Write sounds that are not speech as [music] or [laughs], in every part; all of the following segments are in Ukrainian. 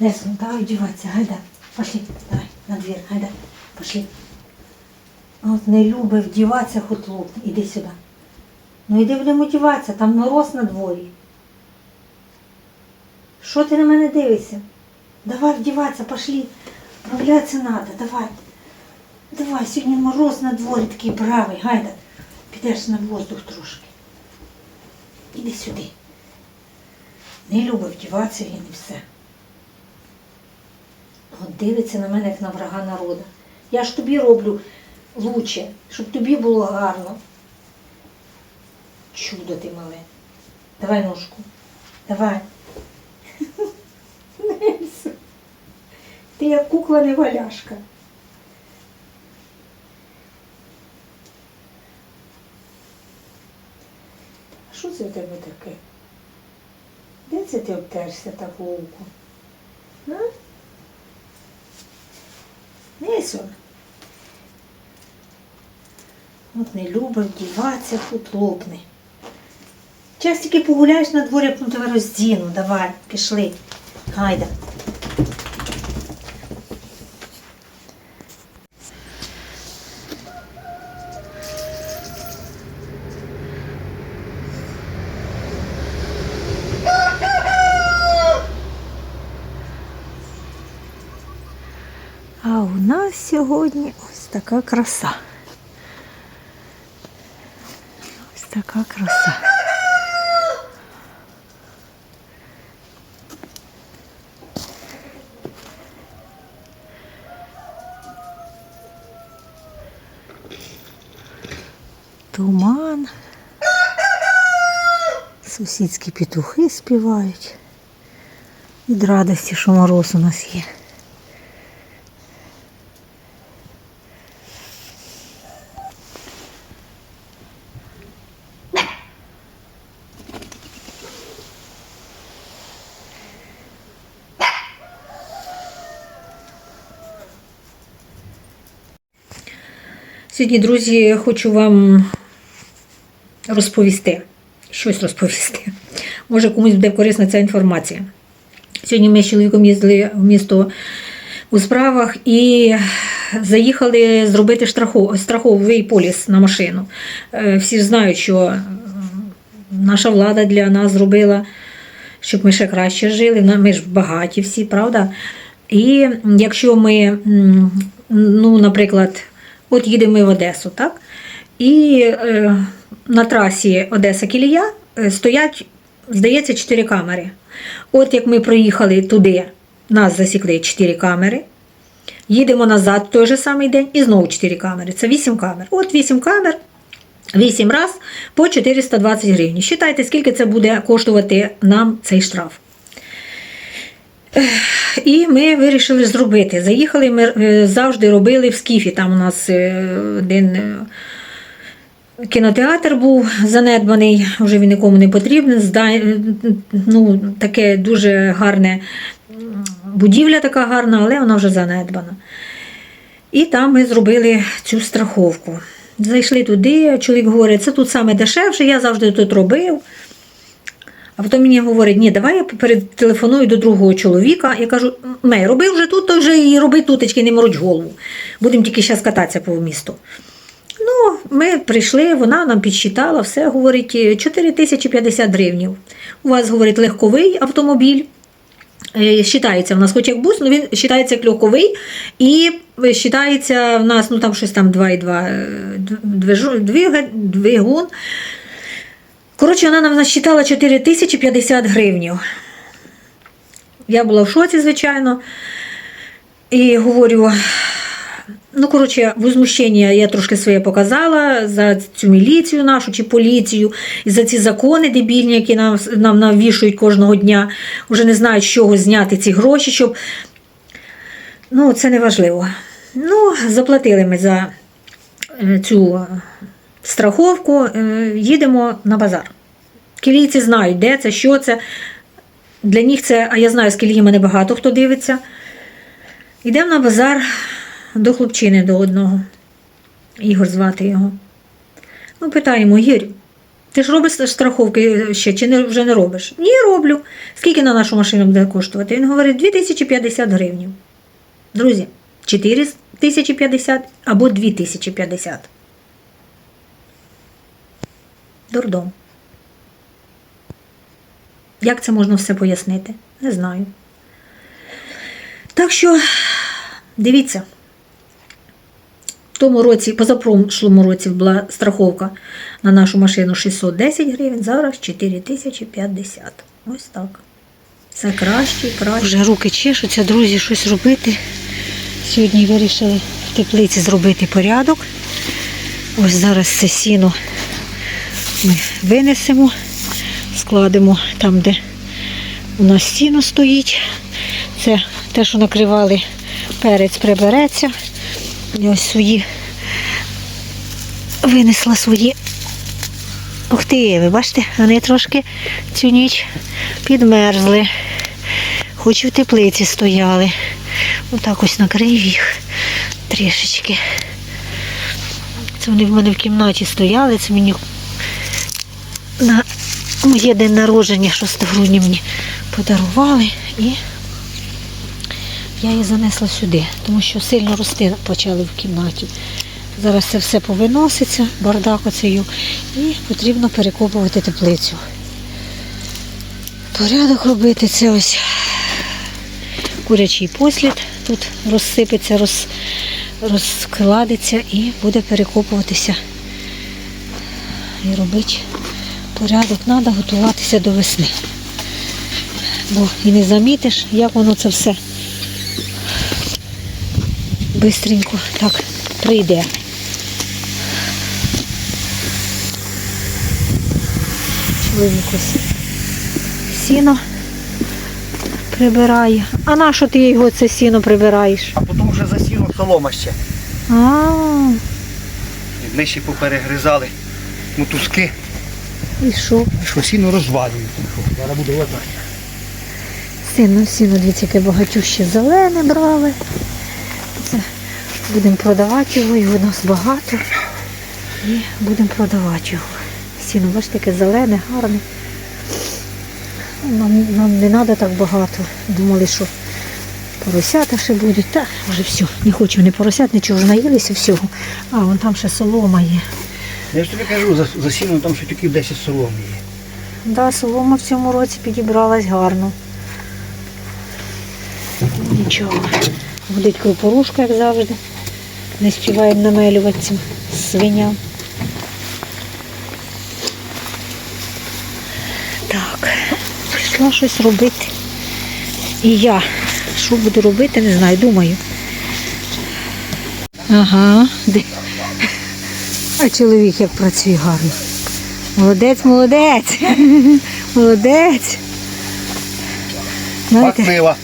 Лесом, давай одеваться, гайда. Пошли, давай, на дверь, гайда. Пошли. От не любить вдіватися хутлук. Іди сюди. Ну іди будемо одіватися, там мороз на дворі. Що ти на мене дивишся? Давай вдіватися, пошли. Вправлятися треба, давай. Давай, сьогодні мороз на дворі такий бравий, гайда. Підеш на воздух трошки. Іди сюди. Не любить вдіватися і не все. От дивиться на мене, як на врага народу. Я ж тобі роблю лучше, щоб тобі було гарно. Чудо ти мале. Давай ножку. Давай. [laughs] Ти як кукла неваляшка. А що це в тебе таке? Де це ти обтерся так вовку? А? Нельсон. От не любить вдіватися, тут лопне. Час тільки погуляєш на дворі, ну тебе роздіну. Давай, пішли. Гайда. А у сьогодні ось така краса. Ось така краса. Туман. Сусідські петухи співають. Від радості, що мороз у нас є. Сьогодні, друзі, хочу вам розповісти, щось розповісти. Може, комусь буде корисна ця інформація. Сьогодні ми з чоловіком їздили в місто у справах і заїхали зробити страховий поліс на машину. Е, Всі ж знають, що наша влада для нас зробила, щоб ми ще краще жили. Ми ж багаті всі, правда? І якщо ми, ну, наприклад, от їдемо ми в Одесу, так? І е, на трасі Одеса-Кілія е, стоять, здається, чотири камери. От як ми проїхали туди, нас засікли чотири камери. Їдемо назад в той же самий день і знову 4 камери. Це 8 камер. От 8 камер, 8 раз по 420 гривень. Считайте, скільки це буде коштувати нам цей штраф. І ми вирішили зробити. Заїхали, ми е, завжди робили в Скіфі. Там у нас е, один е, кінотеатр був занедбаний, вже він нікому не потрібен. Ну, таке дуже гарне будівля така гарна, але вона вже занедбана. І там ми зробили цю страховку. Зайшли туди, чоловік говорить, це тут саме дешевше, я завжди тут робив. А потім мені говорить, ні, давай я перетелефоную до другого чоловіка. Я кажу, мей, роби вже тут, то вже і роби тутечки, не морочь голову. Будемо тільки зараз кататися по місту. Ну, ми прийшли, вона нам підсчитала, все говорить 4050 гривнів. У вас, говорить, легковий автомобіль. Е, Считається в нас хоч як бус, але він вважається як легковий і вважається в нас, ну там щось там 2,2 е, двигун. Коротше, вона нам насчитала 4050 гривнів. Я була в шоці, звичайно. І говорю, ну, коротше, возмущення я трошки своє показала за цю міліцію нашу чи поліцію, і за ці закони дебільні, які нам, нам навішують кожного дня. Уже не знають, з чого зняти ці гроші, щоб. Ну, це не важливо. Ну, заплатили ми за е, цю страховку, е, їдемо на базар. Кілійці знають, де це, що це. Для них це, а я знаю, з Кілії мене багато хто дивиться. Йдемо на базар до хлопчини до одного. Ігор звати його. Ну, питаємо, Ігор, Ти ж робиш страховки ще чи не, вже не робиш? Ні, роблю. Скільки на нашу машину буде коштувати? Він говорить 2050 гривень. Друзі, 4050 або 2050. Дурдом. Як це можна все пояснити? Не знаю. Так що, дивіться, в тому році, позапрошлому році була страховка на нашу машину 610 гривень, зараз 4050. Ось так. Все краще краще. Вже руки чешуться, друзі, щось робити. Сьогодні вирішили в теплиці зробити порядок. Ось зараз це сіно ми винесемо, складемо там, де у нас сіно стоїть. Це те, що накривали перець, прибереться. Я ось свої винесла свої. Ух ти, ви бачите, вони трошки цю ніч підмерзли. Хоч і в теплиці стояли. Отак ось накрив їх трішечки. Це вони в мене в кімнаті стояли, це мені на моє день народження 6 грудня мені подарували і я її занесла сюди, тому що сильно рости почали в кімнаті. Зараз це все повиноситься, бардак оцею, і потрібно перекопувати теплицю. Порядок робити це ось курячий послід. Тут розсипеться, роз, розкладеться і буде перекопуватися і робити порядок. Треба готуватися до весни. Бо і не замітиш, як воно це все бистренько так прийде. Чоловік ось сіно прибирає. А на що ти його це сіно прибираєш? А потім вже засіну солома ще. А, Ми ще поперегризали мотузки. І що? Що сіно розвалюють. Зараз буду отак. Сіно, сіно, дивіться, яке багатюще зелене брали. Це будемо продавати його, його у нас багато. І будемо продавати його. Сіно, бачите, таке зелене, гарне. Нам, нам не треба так багато. Думали, що поросята ще будуть. Та вже все. Не хочу не поросят, нічого вже наїлися всього. А, вон там ще солома є. Я ж тобі кажу, за, за сіно там тільки 10 соломи є. Да, солома в цьому році підібралась гарно. Нічого. Гудить крупорушка, як завжди. Не співаємо намелювати цим свиням. Так, пішла щось робити. І я. Що буду робити, не знаю, думаю. Ага. А чоловік як працює гарно. Молодець, молодець. [laughs] Молодець. Знаєте, пива.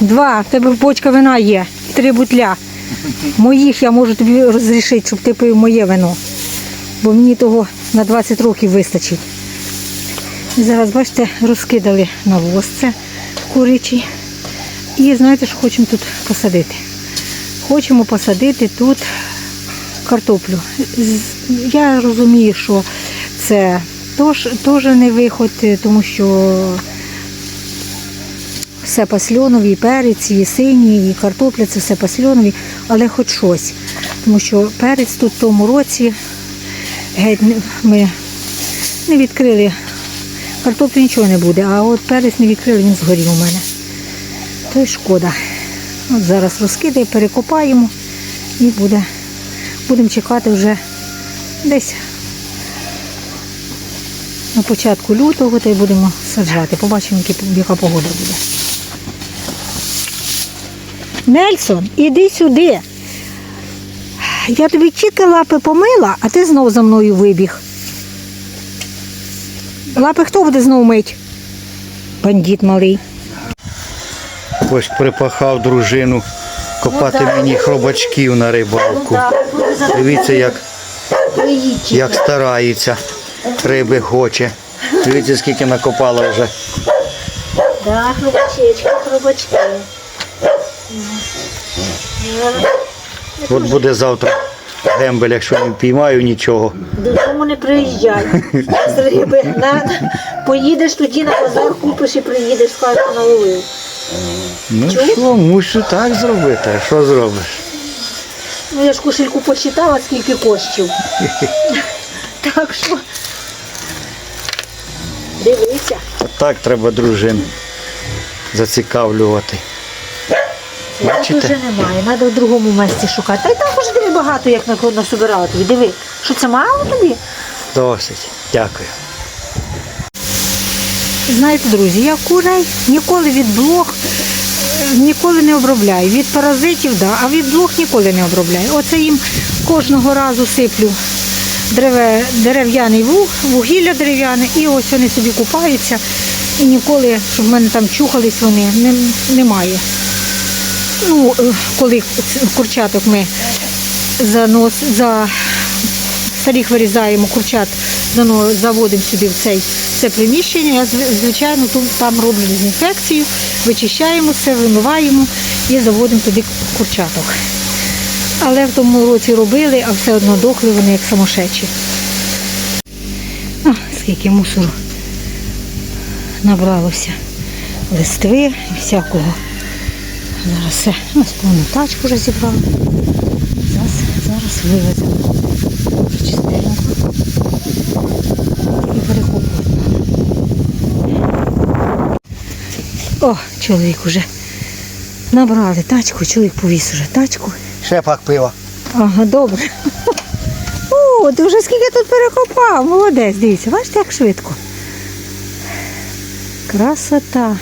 два, в тебе бочка вина є, три бутля. Моїх я можу тобі розрішити, щоб ти пив моє вино. Бо мені того на 20 років вистачить. І зараз, бачите, розкидали навоз це курячий. І знаєте, що хочемо тут посадити? Хочемо посадити тут картоплю. Я розумію, що це теж, не виход, е, тому що все пасльонові, перець, і синій, і картопля, це все пасльонові, але хоч щось. Тому що перець тут в тому році геть ми не відкрили. Картоплі нічого не буде, а от перець не відкрили, він згорів у мене. То й шкода. От зараз розкидаємо, перекопаємо і буде, будемо чекати вже десь на початку лютого та й будемо саджати. Побачимо, яка погода буде. Нельсон, іди сюди. Я тобі тільки лапи помила, а ти знов за мною вибіг. Лапи хто буде знов мить? Бандит малий. Ось припахав дружину копати Ну, мені хробачків на рибалку. Дивіться, як, як старається. Риби хоче. Дивіться, скільки накопала вже. Да, хробачечки, хробачки. От буде завтра гембель, якщо не піймаю нічого. Додому не приїжджай. З риби. На, поїдеш тоді на базар, купиш і приїдеш, скажеш, наловив. Ну що, мушу так зробити, а що зробиш? Ну я ж кошельку почитала, скільки коштів. [laughs] Так що. Дивися. Отак треба дружин зацікавлювати. Бачите? Тут вже немає, треба в другому місці шукати. Та й також диви багато, як на насобирала тобі. Диви, що це мало тобі? Досить. Дякую. Знаєте, друзі, я курей ніколи від блох е, ніколи не обробляю. Від паразитів, да, а від блох ніколи не обробляю. Оце їм кожного разу сиплю дереве, дерев'яний вуг, вугілля дерев'яне, і ось вони собі купаються. І ніколи, щоб в мене там чухались вони, не, немає. Ну, е, коли курчаток ми занос, за старих вирізаємо курчат, заводимо сюди в цей, це приміщення. Я звичайно там роблю дезінфекцію, вичищаємо все, вимиваємо і заводимо туди курчаток. Але в тому році робили, а все одно дохли вони як самошечі. А, скільки мусору набралося листви і всякого. Зараз все. Ось повну тачку вже зібрали. Зараз, зараз вивеземо. Чистенько. І перекопувати. О, чоловік уже набрали тачку, чоловік повіз уже тачку. Ще пак пива. Ага, добре. О, ти вже скільки тут перекопав. Молодець, дивіться, бачите, як швидко. Красота.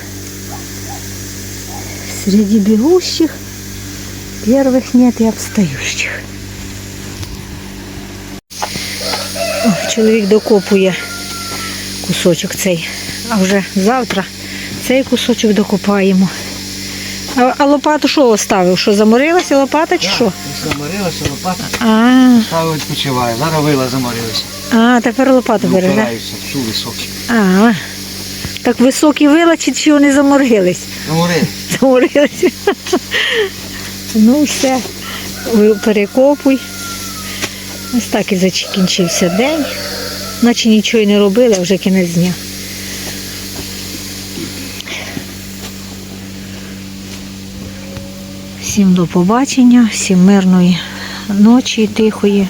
Среди бегущих первых нет и обстающих. О, чоловік докопує кусочок цей. А вже завтра цей кусочок докопаємо. А, а лопату що оставив? Що заморилася лопата чи що? Заморилася лопата, А, стало відпочиває. Зараз вила заморилася. а, тепер лопату бере, так? Всю високі. А, так високі вила чи, чи вони заморились? Заморили. [laughs] Заморилися. [laughs] Ну все, перекопуй. Ось так і закінчився день. Наче нічого й не робили, а вже кінець дня. Всім до побачення, всім мирної ночі, тихої.